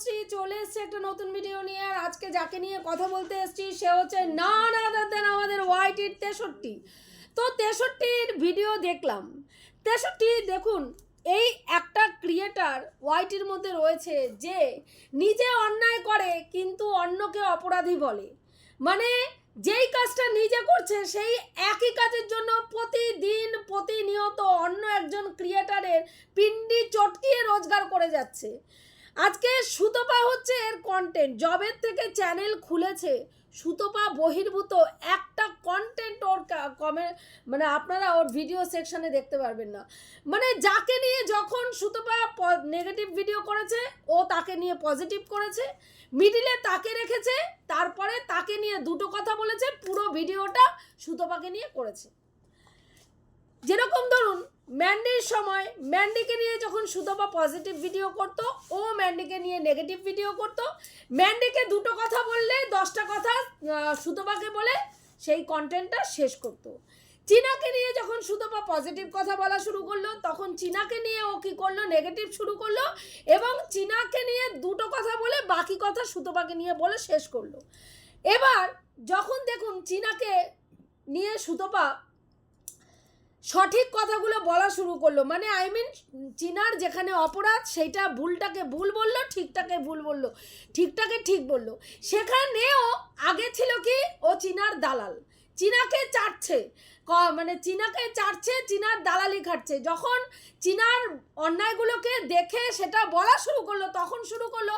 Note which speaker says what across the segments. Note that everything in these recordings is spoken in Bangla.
Speaker 1: তনুশ্রী চলে এসছে একটা নতুন ভিডিও নিয়ে। আর আজকে যাকে নিয়ে কথা বলতে এসেছি, সে হচ্ছে না না দেন আমাদের ওয়াইটির তেষট্টি। তো তেষট্টির ভিডিও দেখলাম। তেষট্টি, দেখুন, এই একটা ক্রিয়েটার ওয়াইটির মধ্যে রয়েছে যে নিজে অন্যায় করে, কিন্তু অন্যকে অপরাধী বলে। মানে যেই কাজটা নিজে করছে, সেই একই কাজের জন্য প্রতিদিন প্রতিনিয়ত অন্য একজন ক্রিয়েটারের পিন্ডি চটকিয়ে রোজগার করে যাচ্ছে। আজকে সুতপা হচ্ছে এর কন্টেন্ট জবের থেকে চ্যানেল খুলেছে, সুতপা বহির্ভূত একটা কন্টেন্ট ওর কমে মানে আপনারা ওর ভিডিও সেকশনে দেখতে পারবেন না। মানে যাকে নিয়ে যখন সুতপা নেগেটিভ ভিডিও করেছে, ও তাকে নিয়ে পজিটিভ করেছে মিডিলে তাকে রেখেছে, তারপরে তাকে নিয়ে দুটো কথা বলেছে, পুরো ভিডিওটা সুতপাকে নিয়ে করেছে। যেরকম ধরুন ম্যান্ডির সময় ম্যান্ডিকে নিয়ে যখন সুতপা পজিটিভ ভিডিও করতো, ও ম্যান্ডিকে নিয়ে নেগেটিভ ভিডিও করতো ম্যান্ডিকে দুটো কথা বললে, দশটা কথা সুতপাকে বলে, সেই কন্টেন্টটা শেষ করতো। চীনাকে নিয়ে যখন সুতপা পজিটিভ কথা বলা শুরু করল, তখন চীনাকে নিয়ে ও কী করল নেগেটিভ শুরু করল, এবং চীনাকে নিয়ে দুটো কথা বলে, বাকি কথা সুতপাকে নিয়ে বলে শেষ করল। এবার, যখন দেখুন চীনাকে নিয়ে সুতপা সঠিক কথাগুলো বলা শুরু করল। মানে আই মিন চিনার যেখানে অপরাধ, সেইটা ভুলটাকে ভুল বলল, ঠিকটাকে ভুল বলল, ঠিকটাকে ঠিক বলল। সেখানেও আগে ছিল কি? ও চিনার দালাল। চীনাকে চাটছে। মানে চীনাকে চাটছে, চীনার দালালি খাটছে যখন চীনার অন্যায়গুলোকে দেখে সেটা বলা শুরু করল, তখন শুরু করল,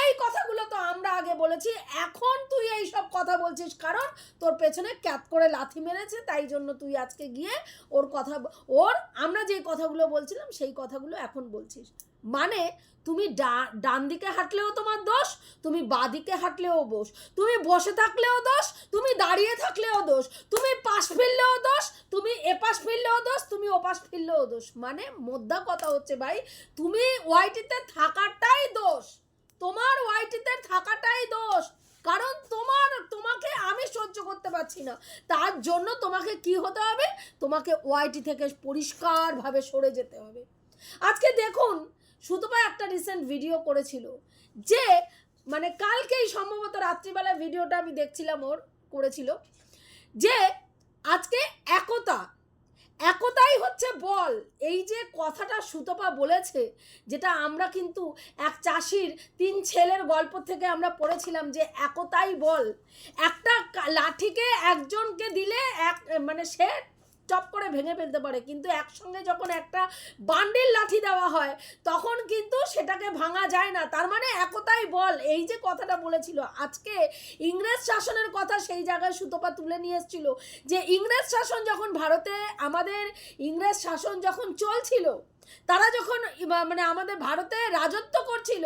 Speaker 1: এই কথাগুলো তো আমরা আগে বলেছি, এখন তুই এই সব কথা বলছিস কারণ তোর পেছনে ক্যাত করে লাথি মেরেছে, তাই জন্য তুই আজকে গিয়ে ওর কথা ওর, আমরা যে কথাগুলো বলছিলাম, সেই কথাগুলো এখন বলছিস। মানে তুমি ডান দিকে হাঁটলেও তোমার দোষ, তুমি বাঁ দিকে হাঁটলেও দোষ, তুমি বসে থাকলেও দোষ, তুমি দাঁড়িয়ে থাকলেও দোষ, তুমি পাশ ফিরলেও দোষ, তুমি এপাশ ফিরলেও দোষ, তুমি ওপাশ ফিরলেও দোষ। মানে মোদ্দা কথা হচ্ছে ভাই, তুমি ওয়াইটিতে থাকাটাই দোষ, তোমার ওয়াইটিতে থাকাটাই দোষ, কারণ তোমার, তোমাকে আমি সহ্য করতে পারছি না। তার জন্য তোমাকে কি হতে হবে? তোমাকে ওয়াইটি থেকে পরিষ্কারভাবে সরে যেতে হবে। আজকে দেখুন সুতপা একটা রিসেন্ট ভিডিও করেছিল, যে মানে কালকেই সম্ভবত রাত্রিবেলায় ভিডিওটা আমি দেখছিলাম ওর, করেছিল, যে আজকে একতা, একতাই হচ্ছে বল। এই যে কথাটা সুতপা বলেছে, যেটা আমরা কিন্তু এক চাষির তিন ছেলের গল্প থেকে আমরা পড়েছিলাম যে একতাই বল। একটা লাঠিকে একজনকে দিলে এক মানে সে টপ করে ভেঙে ফেলতে পারে। কিন্তু একসঙ্গে যখন একটা বান্ডিল লাঠি দেওয়া হয়, তখন কিন্তু সেটাকে ভাঙা যায় না। তার মানে একতাই বল। এই যে কথাটা বলেছিল, আজকে ইংরেজ শাসনের কথা সেই জায়গায় সুতপা তুলে নিয়ে এসেছিল যে, ইংরেজ শাসন যখন ভারতে, আমাদের ইংরেজ শাসন যখন চলছিল তারা যখন মানে আমাদের ভারতে রাজত্ব করছিল,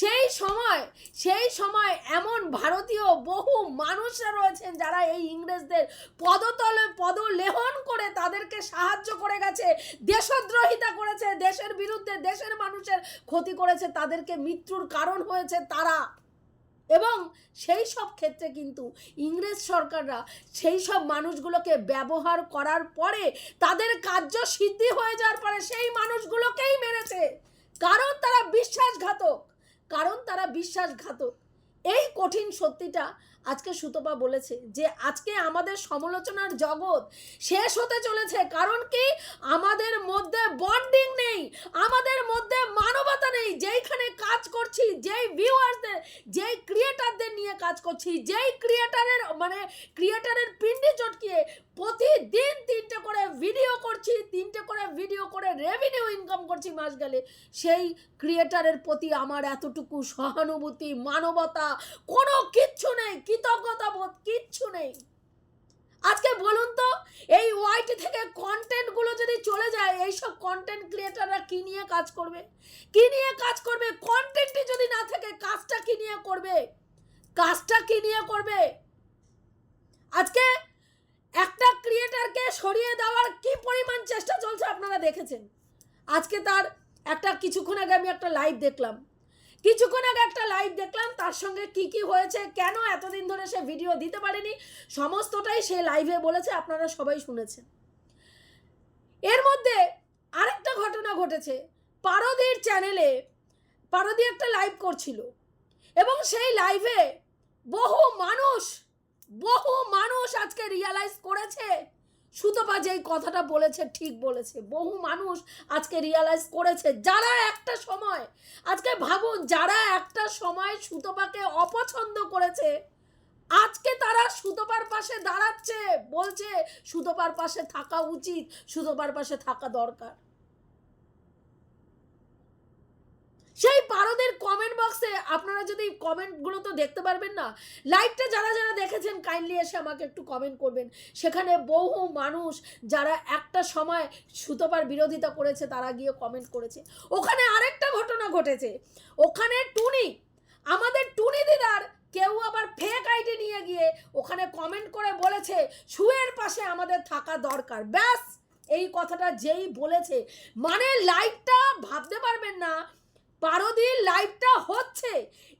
Speaker 1: সেই সময় সেই সময় এমন ভারতীয় বহু মানুষরা রয়েছেন যারা এই ইংরেজদের পদতলে, পদলেহন করে তাদেরকে সাহায্য করে গেছে, দেশদ্রোহিতা করেছে, দেশের বিরুদ্ধে দেশের মানুষের ক্ষতি করেছে, তাদেরকে মৃত্যুর কারণ হয়েছে তারা। এবং সেই সব ক্ষেত্রে কিন্তু ইংরেজ সরকাররা সেই সব মানুষগুলোকে ব্যবহার করার পরে তাদের কার্য সিদ্ধি হয়ে যাওয়ার পরে সেই মানুষগুলোকেই মেরেছে। কারণ তারা বিশ্বাসঘাতক। কারণ তারা বিশ্বাসঘাতক। এই কঠিন সত্যিটা আজকে সুতপা বলেছে যে আজকে আমাদের সমালোচনার জগৎ শেষ হতে চলেছে। কারণ কি? আমাদের মধ্যে বন্ডিং নেই, আমাদের মধ্যে মানবতা নেই। যেইখানে কাজ করছি, যেই ভিউয়ার্সদের যেই ক্রিয়েটারদের নিয়ে কাজ করছি, যেই ক্রিয়েটারের মানে ক্রিয়েটারের পিণ্ডি চটকিয়ে প্রতিদিন তিনটে করে ভিডিও করছি, তিনটে করে ভিডিও করে রেভিনিউ ইনকাম করছি মাস গেলে সেই ক্রিয়েটারের প্রতি আমার এতটুকু সহানুভূতি, মানবতা, কোনো কিচ্ছু নেই, কৃতজ্ঞতা বোধ, কিচ্ছু নেই। আজকে বলুন তো, এই ওয়াইটি থেকে কন্টেন্টগুলো যদি চলে যায়, এইসব কন্টেন্ট ক্রিয়েটাররা কি নিয়ে কাজ করবে? কি নিয়ে কাজ করবে? কন্টেন্টই যদি না থাকে, কাজটা কী নিয়ে করবে? কাজটা কী নিয়ে করবে? আজকে একটা ক্রিয়েটারকে সরিয়ে দেওয়ার কি পরিমাণ চেষ্টা চলছে আপনারা দেখেছেন? আজকে তার একটা কিছুক্ষণ আগে আমি একটা লাইভ দেখলাম। কিছুক্ষণ আগে একটা লাইভ দেখলাম, তার সঙ্গে কি কি হয়েছে, কেন এতদিন ধরে সে ভিডিও দিতে পারেনি, সমস্তটাই সে লাইভে বলেছে, আপনারা সবাই শুনেছেন। এর মধ্যে আরেকটা ঘটনা ঘটেছে। পারদির চ্যানেলে পারদি একটা লাইভ করছিল এবং সেই লাইভে বহু মানুষ বহু মানুষ আজকে রিয়ালাইজ করেছে। সুতপা যেই কথাটা বলেছে, ঠিক বলেছে। বহু মানুষ আজকে রিয়ালাইজ করেছে, যারা একটা সময়, আজকে ভাবুন, যারা একটা সময় সুতপাকে অপছন্দ করেছে, আজকে তারা সুতপার পাশে দাঁড়াচ্ছে, বলছে, সুতপার পাশে থাকা উচিত, সুতপার পাশে থাকা দরকার। সেই পারদের কমেন্ট বক্সে আপনারা যদি কমেন্টগুলো তো দেখতে পারবেন না লাইভটা যারা যারা দেখেছেন কাইন্ডলি এসে আমাকে একটু কমেন্ট করবেন। সেখানে বহু মানুষ যারা একটা সময় সুতপার বিরোধিতা করেছে, তারা গিয়ে কমেন্ট করেছে। ওখানে আরেকটা ঘটনা ঘটেছে। ওখানে টুনি, আমাদের টুনি দিদার কেউ আবার ফেক আইডি নিয়ে গিয়ে ওখানে কমেন্ট করে বলেছে, শুয়ের পাশে আমাদের থাকা দরকার। ব্যাস, এই কথাটা যেই বলেছে মানে লাইভটা ভাবতে পারবেন না পারদির লাইভটা হচ্ছে।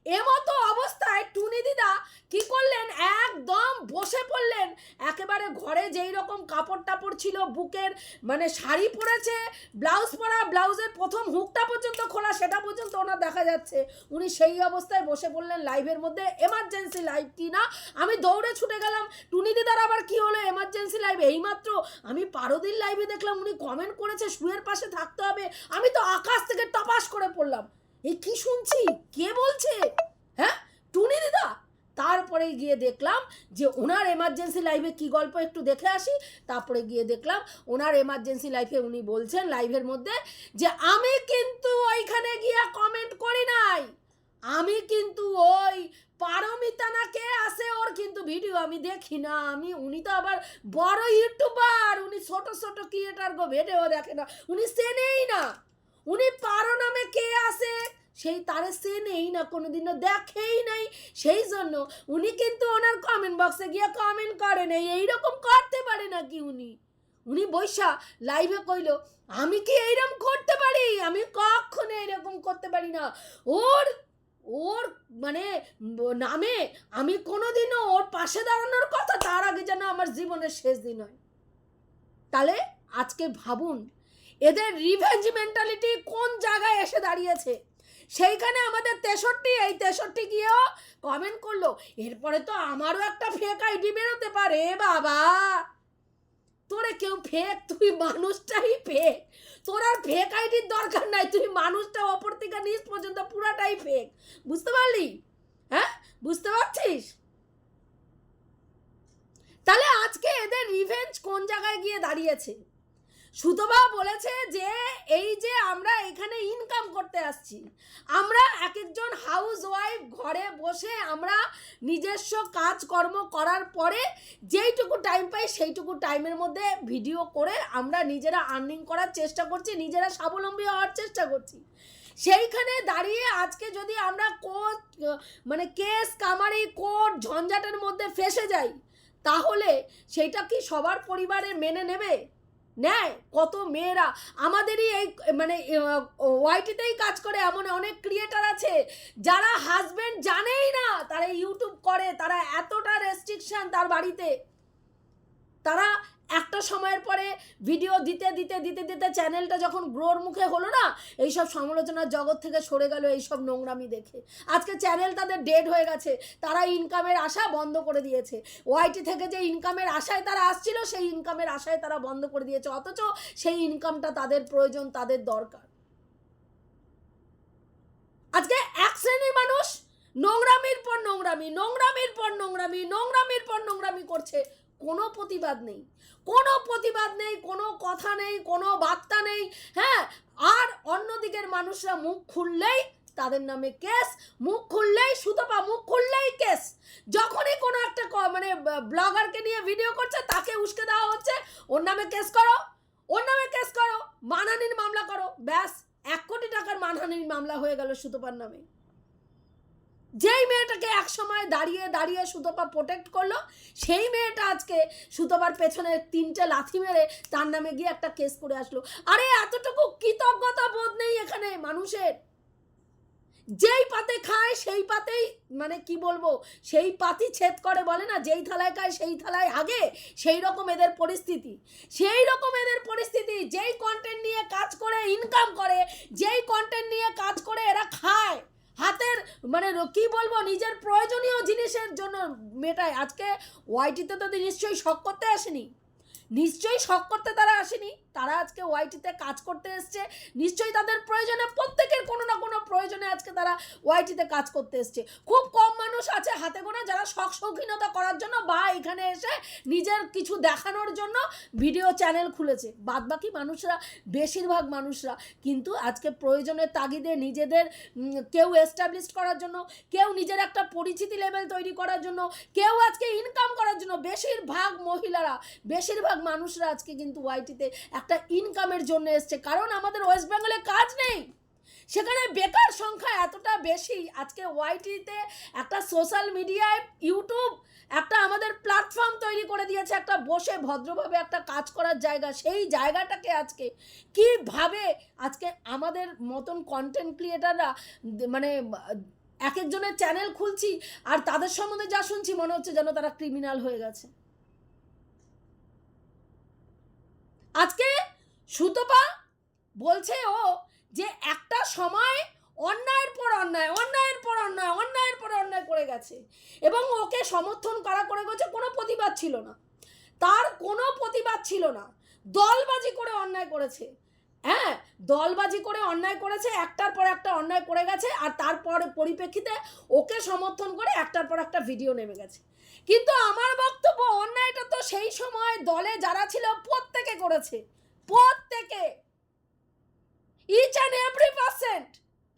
Speaker 1: এমতো অবস্থায় টুনি দিদা কি করলেন একদম বসে পড়লেন একেবারে ঘরে যেই রকম কাপড় টাপড় ছিল, বুকের মানে শাড়ি পরেছে, ব্লাউজ পরা, ব্লাউজের প্রথম হুকটা পর্যন্ত খোলা, সেটা পর্যন্ত ওনার দেখা যাচ্ছে। উনি সেই অবস্থায় বসে পড়লেন লাইভের মধ্যে, এমার্জেন্সি লাইভ কি না? আমি দৌড়ে ছুটে গেলাম, টুনি দিদার আবার কি হলো এমার্জেন্সি লাইভ এইমাত্র আমি পারদির লাইভে দেখলাম, উনি কমেন্ট করেছে, শুয়ের পাশে থাকতে হবে। আমি তো আকাশ থেকে টপাস করে পড়লাম। এই কি শুনছি? কে বলছে? হ্যাঁ? টুনি দিদা? তারপরে গিয়ে দেখলাম যে ওনার এমার্জেন্সি লাইভে কি গল্প একটু দেখে আসি। তারপরে গিয়ে দেখলাম ওনার এমার্জেন্সি লাইফে উনি বলছেন লাইভের মধ্যে যে, আমি কিন্তু ওইখানে গিয়ে কমেন্ট করি নাই। আমি কিন্তু ওই পারমিতা না কে আসে, ওর কিন্তু ভিডিও আমি দেখি না। আমি, উনি তো আবার বড় ইউটিউবার উনি ছোট ছোট ক্রিয়েটার গো ভিডিও দেখে না। উনি চেনেই না। উনি পারো নামে কে আসে? সেই তারে সে নেই না কোনোদিনও দেখেই নাই। সেই জন্য উনি কিন্তু ওনার কমেন্ট বক্সে গিয়ে কমেন্ট করে নেই। এইরকম করতে পারে নাকি উনি? উনি বৈশা লাইভে কইল, আমি কি এইরকম করতে পারি? আমি কখনো এরকম করতে পারি না। ওর ওর মানে নামে আমি কোনোদিনও ওর পাশে দাঁড়ানোর কথা তার আগে যেন আমার জীবনের শেষ দিন হয়। তাহলে আজকে ভাবুন, এদের রিভেঞ্জ মেন্টালিটি কোন জায়গায় এসে দাঁড়িয়েছে? সেইখানে আমাদের তেষট্টি, এই তেষট্টি গিয়েও কমেন্ট করল। এরপরে তো আমারও একটা ফেক আইডি বেরোতে পারে বাবা। তোরে কেউ ফেক তুই মানুষটাই ফেক তোর আর ফেক আইডির দরকার নাই, তুই মানুষটা অপর থেকে নিচ পর্যন্ত পুরাটাই ফেক বুঝতে পারলি? হ্যাঁ? বুঝতে পারছিস? তাহলে আজকে এদের রিভেঞ্জ কোন জায়গায় গিয়ে দাঁড়িয়েছে? সুতবা বলেছে যে, এই যে আমরা এখানে ইনকাম করতে আসছি, আমরা এক একজন হাউস ওয়াইফ ঘরে বসে আমরা নিজস্ব কাজকর্ম করার পরে যেইটুকু টাইম পাই সেইটুকু টাইমের মধ্যে ভিডিও করে আমরা নিজেরা আর্নিং করার চেষ্টা করছি, নিজেরা স্বাবলম্বী হওয়ার চেষ্টা করছি। সেইখানে দাঁড়িয়ে আজকে যদি আমরা কোর্ট মানে কেস কামারি কোর্ট ঝঞ্ঝাটের মধ্যে ফেসে যাই, তাহলে সেইটা কি সবার পরিবারে মেনে নেবে? নেয় কত মেয়েরা, আমাদেরই এই মানে ওয়াইটিতেই কাজ করে এমন অনেক ক্রিয়েটার আছে, যারা হাজব্যান্ড জানেই না তারা ইউটিউব করে, তারা এতটা রেস্ট্রিকশান তার বাড়িতে। তারা একটা সময়ের পরে ভিডিও দিতে দিতে দিতে দিতে চ্যানেলটা যখন গ্রোর মুখে হলো না, এইসব সমালোচনার জগৎ থেকে সরে গেল এইসব নোংরামি দেখে। আজকে চ্যানেল তাদের ডেড হয়ে গেছে, তারা ইনকামের আশা বন্ধ করে দিয়েছে। ওয়াইটি থেকে যে ইনকামের আশায় তারা আসছিল, সেই ইনকামের আশায় তারা বন্ধ করে দিয়েছে, অথচ সেই ইনকামটা তাদের প্রয়োজন, তাদের দরকার। আজকে এক শ্রেণির মানুষ নোংরামির পর নোংরামি, নোংরামির পর নোংরামি, নোংরামির পর নোংরামি করছে। কোনো প্রতিবাদ নেই। কোনো প্রতিবাদ নেই, কোনো কথা নেই, কোনো বার্তা নেই হ্যাঁ? আর অন্যদিকের মানুষরা মুখ খুললেই তাদের নামে কেস মুখ খুললেই সুতপা মুখ খুললেই কেস যখনই কোনো একটা মানে ব্লগারকে নিয়ে ভিডিও করছে, তাকে উস্কে দেওয়া হচ্ছে, ওর নামে কেস করো, ওর নামে কেস করো, মানহানির মামলা করো। ব্যাস, এক কোটি টাকার মানহানির মামলা হয়ে গেল সুতপার নামে। যেই মেয়েটাকে এক সময় দাঁড়িয়ে দাঁড়িয়ে সুতপা প্রোটেক্ট করল, সেই মেয়েটা আজকে সুতপার পেছনে তিনটে লাথি মেরে তার নামে গিয়ে একটা কেস করে আসলো। আরে, এতটুকু কৃতজ্ঞতা বোধ নেই এখানে মানুষের। যেই পাতে খায়, সেই পাতেই মানে কি বলব, সেই পাতি ছেদ করে বলে না, যেই থালায় খায়, সেই থালায় আগে সেই রকম এদের পরিস্থিতি। সেই রকম এদের পরিস্থিতি, যেই কন্টেন্ট নিয়ে কাজ করে ইনকাম করে, যেই কন্টেন্ট নিয়ে কাজ করে এরা খায়। হাতের মানে কি বলব, নিজের প্রয়োজনীয় জিনিসের জন্য মেটায়। আজকে ওয়াইটিতে তো নিশ্চয়ই শখ করতে আসেনি। নিশ্চয়ই শখ করতে তারা আসেনি। তারা আজকে ওয়াইটিতে কাজ করতে এসছে। নিশ্চয়ই তাদের প্রয়োজনে প্রত্যেকের কোনো না কোনো প্রয়োজনে আজকে তারা ওয়াইটিতে কাজ করতে এসছে। খুব কম মানুষ আছে হাতে গোনা যারা শখ শৌখিনতা করার জন্য বা এখানে এসে নিজের কিছু দেখানোর জন্য ভিডিও চ্যানেল খুলেছে। বাদবাকি মানুষরা, বেশিরভাগ মানুষরা কিন্তু আজকে প্রয়োজনের তাগিদে নিজেদের কেউ এস্টাবলিশ করার জন্য, কেউ নিজের একটা পরিচিতি লেভেল তৈরি করার জন্য, কেউ আজকে ইনকাম করার বেশিরভাগ মহিলারা, বেশিরভাগ মানুষরা আজকে কিন্তু ওয়াইটিতে একটা ইনকামের জন্য এসছে। কারণ আমাদের ওয়েস্ট বেঙ্গলে কাজ নেই। সেখানে বেকার সংখ্যা এতটা বেশি, আজকে ওয়াইটিতে একটা সোশ্যাল মিডিয়ায় ইউটিউব একটা আমাদের প্ল্যাটফর্ম তৈরি করে দিয়েছে। একটা বসে ভদ্রভাবে একটা কাজ করার জায়গা, সেই জায়গাটাকে আজকে কীভাবে আজকে আমাদের মতন কন্টেন্ট ক্রিয়েটাররা মানে এক একজনের চ্যানেল খুলছি আর তাদের সম্বন্ধে যা শুনছি, মনে হচ্ছে যেন তারা ক্রিমিনাল হয়ে গেছে। আজকে সুতপা বলছে ও যে একটা সময় অন্যায়ের পর অন্যায়, অন্যায়ের পর অন্যায়, অন্যায়ের পর অন্যায় করে গেছে। এবং ওকে সমর্থন করা করে গেছে কোনো প্রতিবাদ ছিল না। তার কোনো প্রতিবাদ ছিল না। দলবাজি করে অন্যায় করেছে। হ্যাঁ দলবাজি করে অন্যায় করেছে, একটার পর একটা অন্যায় করে গেছে, আর তারপর পরিপ্রেক্ষিতে ওকে সমর্থন করে একটার পর একটা ভিডিও নেমে গেছে। কিন্তু আমার বক্তব্য, অন্যায়টা তো সেই সময় দলে যারা ছিল প্রত্যেকে করেছে। প্রত্যেকে। ইচ অ্যান্ড এভরি পার্সেন্ট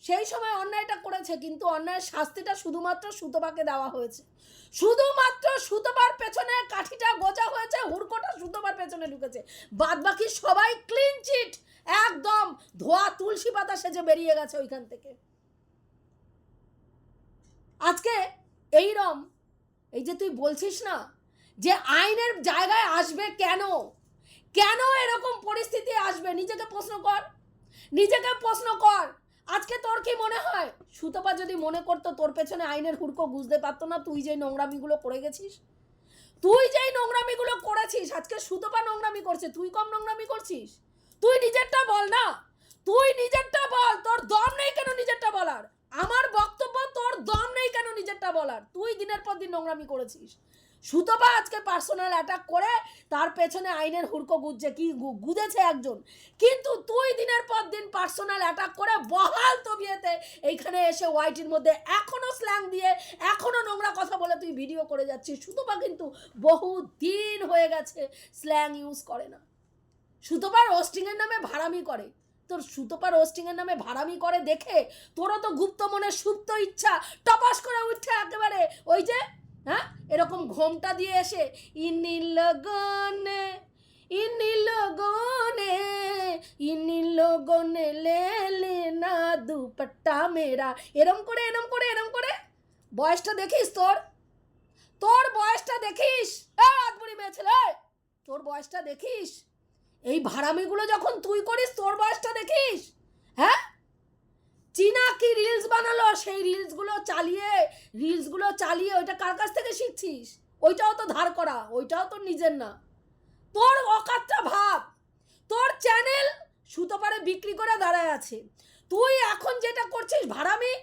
Speaker 1: সেই সময় অন্যায়টা করেছে, কিন্তু অন্যায়ের শাস্তিটা শুধুমাত্র সুতপাকে দেওয়া হয়েছে। শুধুমাত্র সুতপার পেছনে কাঠিটা গোজা হয়েছে, হুড়কোটা সুতপার পেছনে ঢুকেছে। বাদ বাকি সবাই ক্লিন চিট একদম ধোয়া তুলসী পাতা সেজে বেরিয়ে গেছে ওইখান থেকে। আজকে এই এইরম, এই যে তুই বলছিস না, যে আইনের জায়গায় আসবে কেন? কেন এরকম পরিস্থিতি আসবে? নিজেকে প্রশ্ন কর। নিজেকে প্রশ্ন কর। আজকে তোর কি মনে হয়? সুতপা যদি মনে করতো তোর পেছনে আইনের হুড়কো বুঝতে পারতো না, তুই যে নোংরামিগুলো করে গেছিস? তুই যেই নোংরামিগুলো করেছিস, আজকে সুতপা নোংরামি করছে, তুই কম নোংরামি করছিস? তুই নিজেরটা বল না। তুই নিজেরটা বল, তোর দম নেই কেন নিজেরটা বলার? আমার বক্তব্য তোর দম নেই কেন নিজেরটা বলার? তুই দিনের পর দিন নোংরামি করেছিস। সুতপা আজকে পার্সোনাল অ্যাটাক করে, তার পেছনে আইনের হুড়কো গুজছে, কি গুজেছে একজন। কিন্তু তুই দিনের পর দিন পার্সোনাল অ্যাটাক করে বহাল তবিয়েতে এইখানে এসে ওয়াইটির মধ্যে এখনও স্ল্যাং দিয়ে, এখনও নোংরা কথা বলে তুই ভিডিও করে যাচ্ছিস। সুতপা কিন্তু বহু দিন হয়ে গেছে স্ল্যাং ইউজ করে না। সুতপা রোস্টিংয়ের নামে ভাড়ামি করে। তোর সুতপা রোস্টিংয়ের নামে ভাড়ামি করে দেখে তোরও তো গুপ্ত মনে সুপ্ত ইচ্ছা, টপাস করে উঠছে একেবারে। ওই যে হ্যাঁ? এরকম ঘোমটা দিয়ে এসে ইনি লগনে ইনি লগনে ইনি লগনে লে লে না দুপট্টা মেরা। এরম করে এরম করে এরম করে। বয়সটা দেখিস তোর। তোর বয়সটা দেখিস। আদবুড়ি মেয়ে তোর বয়সটা দেখিস। এই ভাড়ামিগুলো যখন তুই করিস, তোর বয়সটা দেখিস। হ্যাঁ? চীনা কি রিলস বানালো? সেই রিলসগুলো চালিয়ে রিলসগুলো চালিয়ে ওইটা কার কাছ থেকে শিখছিস? ওইটাও তো ধার করা, ওইটাও তো নিজের না। তোর অকাতটা ভাব, তোর চ্যানেল সুতোপারে বিক্রি করে দাঁড়ায় আছে। তুই এখন যেটা করছিস ভাড়ামি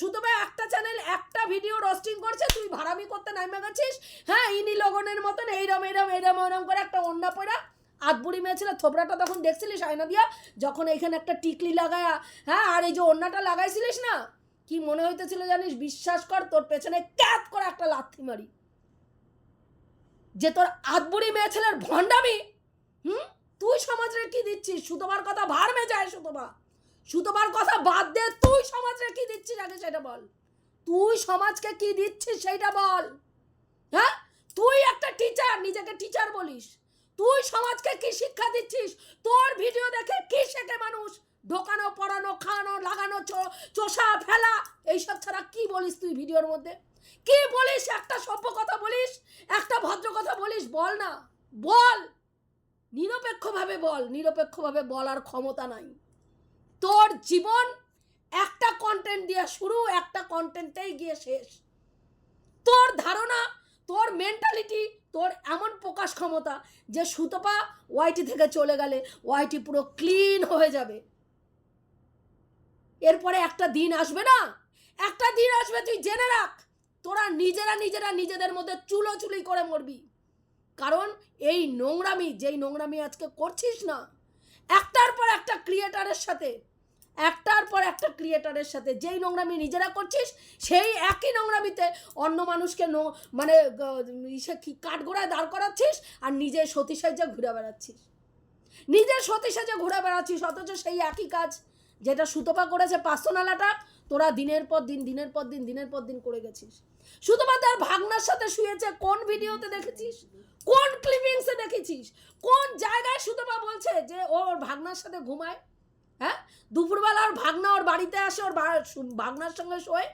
Speaker 1: সুতোপায় একটা চ্যানেল একটা ভিডিও রোস্টিং করছে, তুই ভাড়ামি করতে নামে গেছিস? হ্যাঁ ইনি লগনের মতন, এইরম এইরম এইরম এইরম করে একটা অন্য পড়া আধবুড়ি মেয়ে ছিল থোবড়াটা তখন দেখছিলিস আয়না দিয়া? যখন এইখানে একটা টিকলি লাগায়া হ্যাঁ আর এই যে অন্যটা লাগাইছিলিস না? কি মনে হইতেছিল জানিস? বিশ্বাস কর, তোর পেছনে ক্যাত করে একটা লাথি মারি। যে তোর আধবুড়ি মেয়ে ছেলের ভণ্ডামি, হুম? তুই সমাজে কি দিচ্ছিস? সুতোবার কথা ভার মে যায় সুতোবা। সুতোবার কথা বাদ দে, তুই সমাজে কি দিচ্ছিস? আগে সেটা বল। তুই সমাজকে কি দিচ্ছিস সেটা বল। হ্যাঁ? তুই একটা টিচার নিজেকে টিচার বলিস। তুই সমাজকে কি শিক্ষা দিচ্ছিস? তোর ভিডিও দেখে কি শেখে মানুষ? ঢোকানো, পড়ানো, খাওয়ানো, লাগানো চোষা, ফেলা, এইসব ছাড়া কি বলিস তুই ভিডিওর মধ্যে? কি বলিস? একটা সভ্য কথা বলিস, একটা ভদ্র কথা বলিস, বল না, বল। নিরপেক্ষভাবে বল, নিরপেক্ষভাবে বলার ক্ষমতা নাই। তোর জীবন একটা কন্টেন্ট দিয়ে শুরু, একটা কন্টেন্টেই গিয়ে শেষ। তোর ধারণা, তোর মেন্টালিটি তোর এমন প্রকাশ ক্ষমতা যে সুতপা ওয়াইটি থেকে চলে গেলে ওয়াইটি পুরো ক্লিন হয়ে যাবে। এরপরে একটা দিন আসবে না? একটা দিন আসবে, তুই জেনে রাখ, তোরা নিজেরা নিজেরা নিজেদের মধ্যে চুলো চুলি করে মরবি। কারণ এই নোংরামি, যেই নোংরামি আজকে করছিস না, একটার পর একটা ক্রিয়েটারের সাথে একটার পর একটা ক্রিয়েটারের সাথে যেই নোংরামি নিজেরা করছিস, সেই একই নোংরামিতে অন্য মানুষকে নো মানে ইসে কাঠগোড়ায় দাঁড় করাচ্ছিস আর নিজে সতী সাহায্যে ঘুরে বেড়াচ্ছিস। নিজের সতী সাহায্যে ঘুরে বেড়াচ্ছিস, অথচ সেই একই কাজ যেটা সুতপা করেছে পাঁচশোনালাটা তোরা দিনের পর দিন, দিনের পর দিন, দিনের পর দিন করে গেছিস। সুতপা তার ভাগনার সাথে শুয়েছে, কোন ভিডিওতে দেখেছিস? কোন ক্লিপিংসে দেখেছিস? কোন জায়গায় সুতপা বলছে যে ওর ভাগনার সাথে ঘুমায়? হ্যাঁ? দুপুরবেলা ওর ভাগনা ওর বাড়িতে আসে, ওর ভাগনার সঙ্গে শোয়।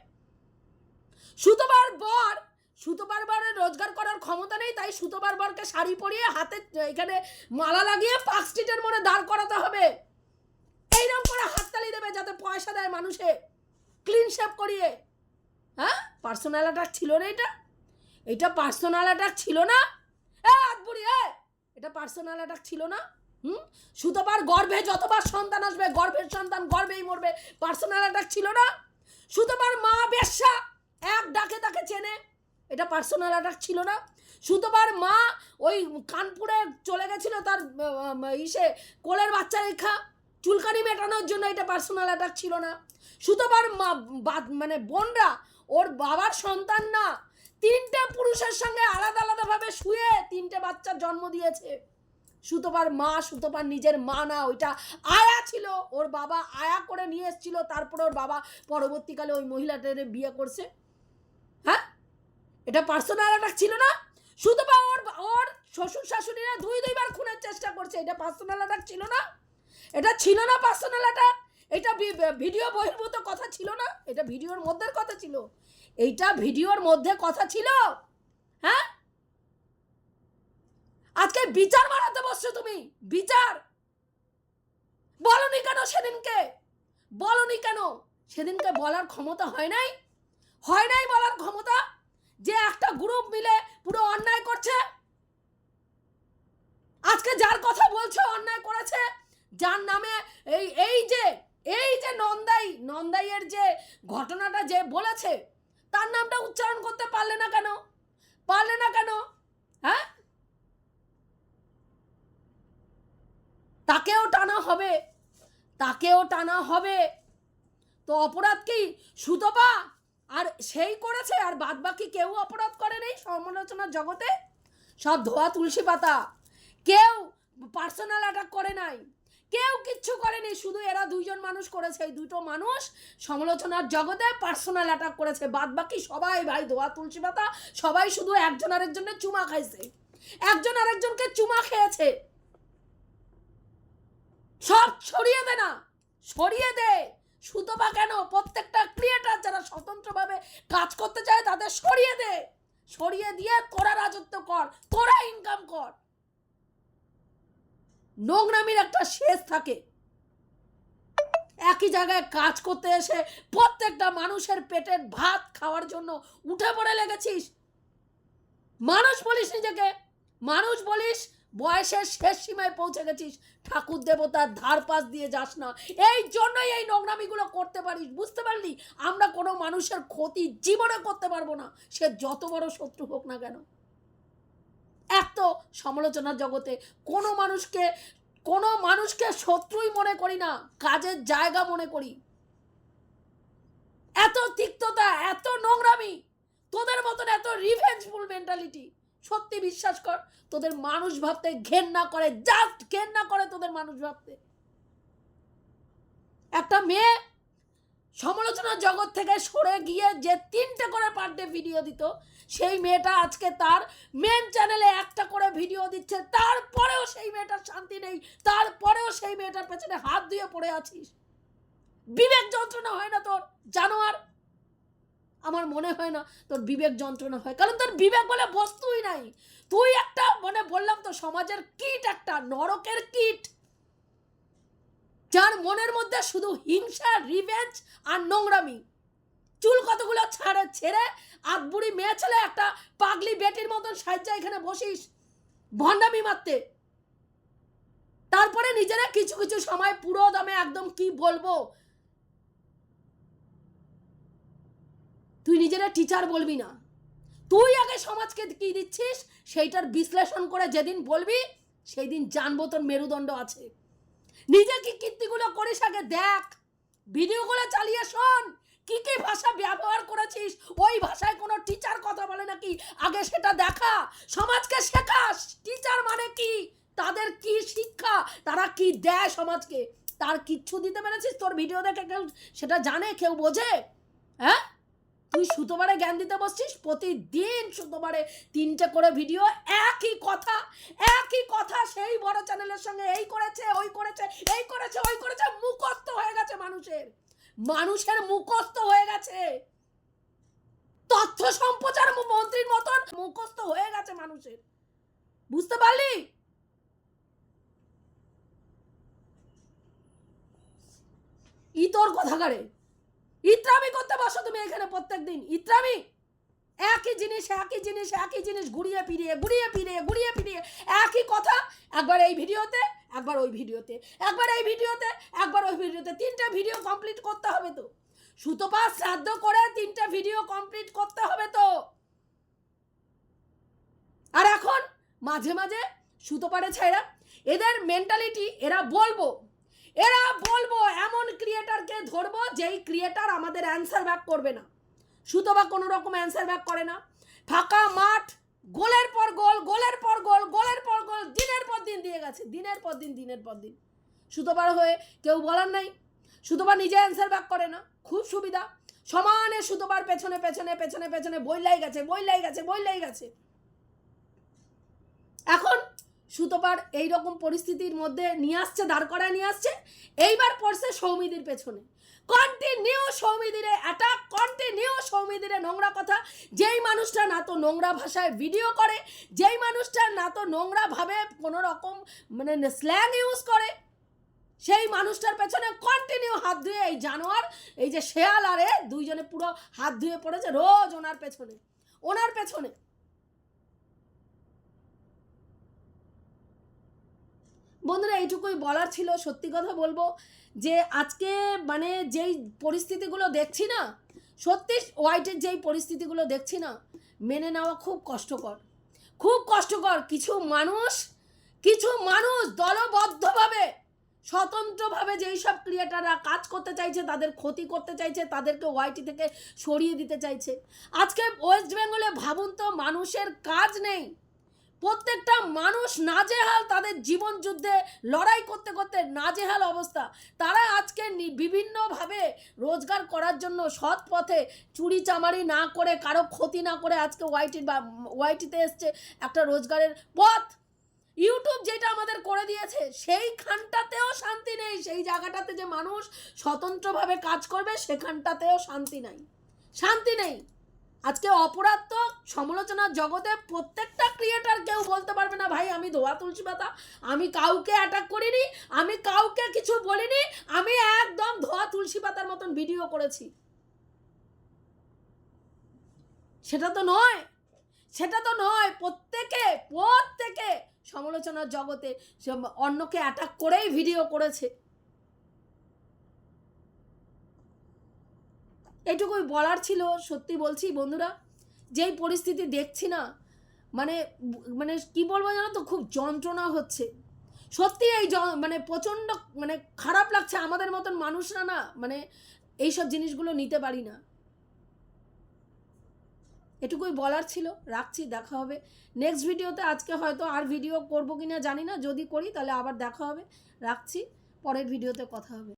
Speaker 1: সুতোবার বর সুতোবার বরের রোজগার করার ক্ষমতা নেই, তাই সুতোবার বরকে শাড়ি পরিয়ে হাতে, এখানে মালা লাগিয়ে পার্ক স্ট্রিটের মোড়ে দাঁড় করাতে হবে। এইরকম করে হাততালি দেবে যাতে পয়সা দেয় মানুষে। ক্লিন শেপ করিয়ে। হ্যাঁ? পার্সোনাল অ্যাটাক ছিল না এটা? এটা পার্সোনাল অ্যাটাক ছিল না? এ আতবুড়ি এ! এটা পার্সোনাল অ্যাটাক ছিল না? হুম? গর্ভে, যতবার সন্তান আসবে, গর্ভের সন্তান গর্ভেই মরবে পার্সোনাল অ্যাটাক ছিল না? সুতোবার মা বেশ্যা, এক ডাকে তাকে চেনে, এটা পার্সোনাল অ্যাটাক ছিল না? সুতোবার মা ওই কানপুরে চলে গেছিল তার ইসে কোলের বাচ্চা রেখা, চুলকানি মেটানোর জন্য এটা পার্সোনাল অ্যাটাক ছিল না। সুতোবার মা মানে বোনরা, ওর বাবার সন্তান না, তিনটে পুরুষের সঙ্গে আলাদা আলাদাভাবে শুয়ে তিনটে বাচ্চার জন্ম দিয়েছে। সুতোপার মা, সুতোপার নিজের মা না, ওইটা আয়া ছিল। ওর বাবা আয়া করে নিয়ে এসেছিল, তারপরে ওর বাবা পরবর্তীকালে ওই মহিলাটার বিয়ে করছে। হ্যাঁ? এটা পার্সোনাল অ্যাটাক ছিল না? সুতোপা ওর ওর শ্বশুর শাশুড়িরা দুই, দুইবার খুনের চেষ্টা করছে। এটা পার্সোনাল অ্যাটাক ছিল না? এটা ছিল না পার্সোনাল অ্যাটাক এটা ভিডিও বহির্ভূত কথা ছিল না? এটা ভিডিওর মধ্যে কথা ছিল। এইটা ভিডিওর মধ্যে কথা ছিল? হ্যাঁ? আজকে বিচার বাড়াতে বসছো তুমি, বিচার। বলনি কেন সেদিনকে? বলনি কেন? সেদিনকে বলার ক্ষমতা হয় নাই? হয় নাই বলার ক্ষমতা? যে একটা গ্রুপ মিলে পুরো অন্যায় করছে? আজকে যার কথা বলছো অন্যায় করেছে, যার নামে এই এই যে এই যে নন্দাই, নন্দাইয়ের যে ঘটনাটা যে বলেছে, তার নামটা উচ্চারণ করতে পারলে না কেন? পারলে না কেন? হ্যাঁ? তাকেও টানা হবে। তাকেও টানা হবে। তো অপরাধ কি সুতপা আর সেই করেছে, আর বাদ বাকি কেউ অপরাধ করে নেই সমালোচনার জগতে? সব ধোয়া তুলসী পাতা। কেউ পার্সোনাল অ্যাটাক করে নাই। কেউ কিচ্ছু করেনি, শুধু এরা দুইজন মানুষ করেছে। এই দুটো মানুষ সমালোচনার জগতে পার্সোনাল অ্যাটাক করেছে। বাদ বাকি সবাই ভাই, ধোয়া তুলসী পাতা, সবাই শুধু একজন আরেকজনের চুমা খাইছে। একজন আরেকজনকে চুমা খেয়েছে। ছড়িয়ে দে না। সরিয়ে দে। সুতপা কেন প্রত্যেকটা ক্রিয়েটার যারা স্বতন্ত্রভাবে কাজ করতে চায় তাদের সরিয়ে দে। সরিয়ে দিয়ে তোরা রাজত্ব কর, তোরা ইনকাম কর। নোংরামির একটা শেষ থাকে। একই জায়গায় কাজ করতে এসে প্রত্যেকটা মানুষের পেটের ভাত খাওয়ার জন্য উঠে পড়ে লেগেছিস। মানুষ বলিস নিজেকে। মানুষ বলিস বয়সের শেষ সীমায় পৌঁছে গেছিস। ঠাকুর দেবতার ধার পাশ দিয়ে যাস না। এই জন্যই এই নোংরামিগুলো করতে পারিস, বুঝতে পারলি? আমরা কোনো মানুষের ক্ষতি জীবনে করতে পারব না। সে যত বড় শত্রু হোক না কেন। এক তো সমালোচনার জগতে কোনো মানুষকে কোনো মানুষকে শত্রুই মনে করি না, কাজের জায়গা মনে করি। এত তিক্ততা, এত নোংরামি, তোদের মতন এত রিভেঞ্জফুল মেন্টালিটি সত্যি বিশ্বাস কর, তোদের মানুষ ভাবতে ঘেন্না করে জাস্ট ঘেন্না করে তোদের মানুষ ভাবতে। একটা মেয়ে সমালোচনার জগৎ থেকে সরে গিয়ে যে তিনটে করে পার ডে ভিডিও দিত, সেই মেয়েটা আজকে তার মেন চ্যানেলে একটা করে ভিডিও দিচ্ছে, তারপরেও সেই মেয়েটার শান্তি নেই, তারপরেও সেই মেয়েটার পেছনে হাত দিয়ে পড়ে আছিস। বিবেক যন্ত্রণা হয় না তোর, জানোয়ার। আমার মনে হয় না তোর বিবেক যন্ত্রণা হয়। কারণ তোর বিবেক বলে বস্তুই নাই। তুই একটা মানে বললাম তো, সমাজের কিট একটা, নরকের কিট। যার মনের মধ্যে শুধু হিংসা রিভেঞ্জ আর নোংরামি। চুল কতগুলো ছাড়ে, ছেড়ে আধবুড়ি মেয়ে ছেলে একটা পাগলি বেটির মতন সাহায্য এখানে বসিস, ভণ্ডামি মারতে। তারপরে নিজেরা কিছু কিছু সময় পুরো দমে একদম কি বলব নিজেরা টিচার বলবি না। তুই আগে সমাজকে কি দিচ্ছিস? সেইটার বিশ্লেষণ করে যেদিন বলবি সেই দিন জানব তোর মেরুদণ্ড আছে। নিজে কি কীর্তিগুলো করিস আগে দেখ। ভিডিওগুলো চালিয়ে শোন। কি কি ভাষা ব্যবহার করেছিস? ওই ভাষায় কোনো টিচার কথা বলে নাকি? আগে সেটা দেখা। সমাজকে শেখাস। টিচার মানে কি? তাদের কি শিক্ষা? তারা কি দেয় সমাজকে? তার কিচ্ছু দিতে পেরেছিস? তোর ভিডিও দেখে কেউ সেটা জানে, কেউ বোঝে? হ্যাঁ? তুই সুতোবারে জ্ঞান দিতে বসছিস? প্রতিদিন সুতোবারে তিনটে করে ভিডিও একই কথা একই কথা সেই বড় চ্যানেলের সঙ্গে এই করেছে, ওই করেছে, এই করেছে, ওই করেছে, মুখস্থ হয়ে গেছে মানুষের। মানুষের মুখস্থ হয়ে গেছে। তথ্য সম্প্রচার মন্ত্রীর মতন মুখস্থ হয়ে গেছে মানুষের। বুঝতে পারলি? ই তোর কথাকারে ইত্রামি করতে বসো তুমি এখানে প্রত্যেকদিন। ইত্রামি! একই জিনিস একই জিনিস একই জিনিস ঘুরিয়ে ফিরিয়ে ঘুরিয়ে ফিরিয়ে ঘুরিয়ে ফিরিয়ে। একই কথা, একবার এই ভিডিওতে, একবার ওই ভিডিওতে, একবার এই ভিডিওতে, একবার ওই ভিডিওতে। তিনটে ভিডিও কমপ্লিট করতে হবে তো। সুতপা শ্রাদ্ধ করে তিনটে ভিডিও কমপ্লিট করতে হবে তো। আর এখন মাঝে মাঝে সুতোপারে ছাইরা এদের মেন্টালিটি এরা বলব এরা বলব, এমন ক্রিয়েটারকে ধরবো যেই ক্রিয়েটার আমাদের অ্যান্সার ব্যাক করবে না। সুতবা কোনো রকম অ্যান্সার ব্যাক করে না। ফাঁকা মাঠ, গোলের পর গোল, গোলের পর গোল, গোলের পর গোল, দিনের পর দিন দিয়ে গেছে, দিনের পর দিন, দিনের পর দিন। সুতোবার হয়ে কেউ বলার নাই। সুতোবার নিজে অ্যান্সার ব্যাক করে না। খুব সুবিধা। সমানে সুতোবার পেছনে পেছনে পেছনে পেছনে বইলাই গেছে বইলাই গেছে বইলাই গেছে। এখন সুতোপার এই রকম পরিস্থিতির মধ্যে নিয়ে আসছে, দাঁড় করায় নিয়ে আসছে। এইবার পড়ছে সৌমিদির পেছনে। কন্টিনিউ সৌমিদিরে অ্যাটাক কন্টিনিউ সৌমিদিরে নোংরা কথা। যেই মানুষটা না তো নোংরা ভাষায় ভিডিও করে, যেই মানুষটা না তো নোংরাভাবে কোনো রকম মানে স্ল্যাং ইউজ করে, সেই মানুষটার পেছনে কন্টিনিউ হাত ধুয়ে এই জানোয়ার, এই যে শেয়াল আরে দুইজনে পুরো হাত ধুয়ে পড়েছে রোজ ওনার পেছনে। ওনার পেছনে। বন্ধুরা, এইটুকুই বলার ছিল। সত্যি কথা বলব যে আজকে মানে যেই পরিস্থিতিগুলো দেখছি না, সত্যি হোয়াইটের যেই পরিস্থিতিগুলো দেখছি না, মেনে নেওয়া খুব কষ্টকর। খুব কষ্টকর। কিছু মানুষ কিছু মানুষ দলবদ্ধভাবে, স্বতন্ত্রভাবে যেই সব ক্রিয়েটাররা কাজ করতে চাইছে, তাদের ক্ষতি করতে চাইছে, তাদেরকে ওয়াইটি থেকে সরিয়ে দিতে চাইছে। আজকে ওয়েস্ট বেঙ্গলে ভাবুন তো, মানুষের কাজ নেই। প্রত্যেকটা মানুষ নাজেহাল তাদের জীবন যুদ্ধে লড়াই করতে করতে নাজেহাল অবস্থা। তারা আজকে বিভিন্নভাবে রোজগার করার জন্য সৎ পথে চুরি চামারি না করে, কারও ক্ষতি না করে আজকে ওয়াইটির বা ওয়াইটিতে এসছে একটা রোজগারের পথ। ইউটিউব যেটা আমাদের করে দিয়েছে, সেইখানটাতেও শান্তি নেই। সেই জায়গাটাতে যে মানুষ স্বতন্ত্রভাবে কাজ করবে, সেখানটাতেও শান্তি নাই। শান্তি নেই। আজকে অপরাধ তো সমালোচনার জগতে প্রত্যেকটা ক্রিয়েটার কেউ বলতে পারবে না, ভাই, আমি ধোয়া তুলসী পাতা, আমি কাউকে অ্যাটাক করিনি, আমি কাউকে কিছু বলিনি, আমি একদম ধোয়া তুলসী পাতার মতন ভিডিও করেছি। সেটা তো নয়, সেটা তো নয়, প্রত্যেকে প্রত্যেকে সমালোচনার জগতে অন্যকে অ্যাটাক করেই ভিডিও করেছে। এটুকুই বলার ছিল, সত্যি বলছি বন্ধুরা। যেই পরিস্থিতি দেখছি না মানে মানে কি বলব জানো তো, খুব যন্ত্রণা হচ্ছে। সত্যি এই মানে প্রচণ্ড মানে খারাপ লাগছে আমাদের মতন মানুষরা না মানে এইসব জিনিসগুলো নিতে পারি না। এটুকুই বলার ছিল, রাখছি, দেখা হবে। নেক্সট ভিডিওতে আজকে হয়তো আর ভিডিও করব কি না জানি না, যদি করি তাহলে আবার দেখা হবে। রাখছি, পরের ভিডিওতে কথা হবে।